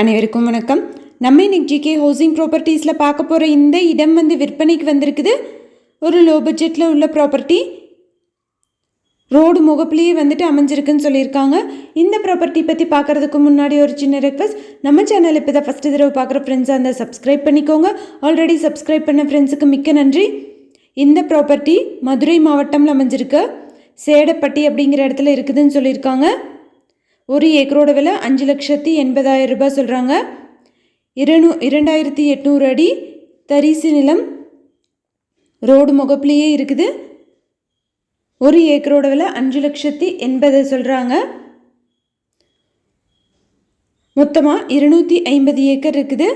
அனைவருக்கும் வணக்கம். நம்ம இன்னைக்கு ஜிகே ஹவுசிங் ப்ராப்பர்ட்டிஸில் பார்க்க போகிற இந்த இடம் வந்து விற்பனைக்கு வந்திருக்குது. ஒரு லோ பட்ஜெட்டில் உள்ள ப்ராப்பர்ட்டி ரோடு முகப்புலேயே வந்துட்டு அமைஞ்சிருக்குன்னு சொல்லியிருக்காங்க. இந்த ப்ராப்பர்ட்டி பற்றி பார்க்குறதுக்கு முன்னாடி ஒரு சின்ன ரெக்வஸ்ட் நம்ம சேனல் இப்போ தான் ஃபஸ்ட்டு தடவை பார்க்குற ஃப்ரெண்ட்ஸாக இருந்தால் சப்ஸ்கிரைப் பண்ணிக்கோங்க. ஆல்ரெடி சப்ஸ்கிரைப் பண்ண ஃப்ரெண்ட்ஸுக்கு மிக்க நன்றி. இந்த ப்ராப்பர்ட்டி மதுரை மாவட்டம்ல அமைஞ்சிருக்கு. சேடப்பட்டி அப்படிங்கிற இடத்துல இருக்குதுன்னு சொல்லியிருக்காங்க. ஒரு ஏக்கரோட விலை அஞ்சு லட்சத்தி எண்பதாயிரம் ரூபாய் சொல்கிறாங்க இருநூ இரண்டாயிரத்தி எட்நூறு அடி தரிசு நிலம் ரோடு முகப்புலேயே இருக்குது. ஒரு ஏக்கரோட விலை அஞ்சு லட்சத்தி எண்பது சொல்கிறாங்க மொத்தமாக இருநூற்றி ஐம்பது ஏக்கர் இருக்குது.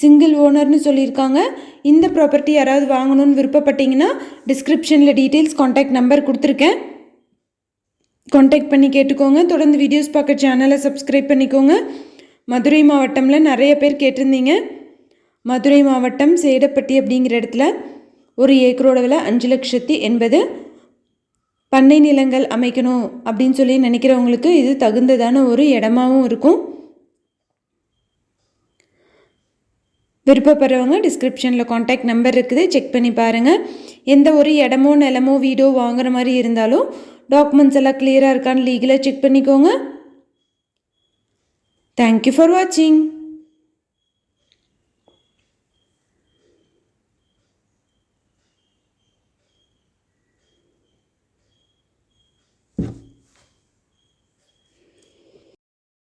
சிங்கிள் ஓனர்னு சொல்லியிருக்காங்க. இந்த ப்ராப்பர்ட்டி யாராவது வாங்கணும்னு விருப்பப்பட்டீங்கன்னா டிஸ்கிரிப்ஷனில் டீட்டெயில்ஸ் காண்டாக்ட் நம்பர் கொடுத்துருக்கேன். காண்டாக்ட் பண்ணி கேட்டுக்கோங்க. தொடர்ந்து வீடியோஸ் பார்க்க சேனலை சப்ஸ்கிரைப் பண்ணிக்கோங்க. மதுரை மாவட்டமில் நிறைய பேர் கேட்டிருந்தீங்க. மதுரை மாவட்டம் சேடப்பட்டி அப்படிங்கிற இடத்துல ஒரு ஏக்கரோட விலை அஞ்சு லட்சத்தி எண்பது. பண்ணை நிலங்கள் அமைக்கணும் அப்படின்னு சொல்லி நினைக்கிறவங்களுக்கு இது தகுந்ததான ஒரு இடமாவும் இருக்கும். விருப்பப்படுறவங்க டிஸ்கிரிப்ஷனில் காண்டாக்ட் நம்பர் இருக்குது. செக் பண்ணி பாருங்கள் எந்த ஒரு இடமோ நிலமோ வீடோ வாங்குற மாதிரி இருந்தாலும் டாக்குமெண்ட்ஸ் எல்லாம் கிளியராக இருக்கான்னு லீகலாக செக் பண்ணிக்கோங்க. தேங்க்யூ ஃபார் வாட்சிங்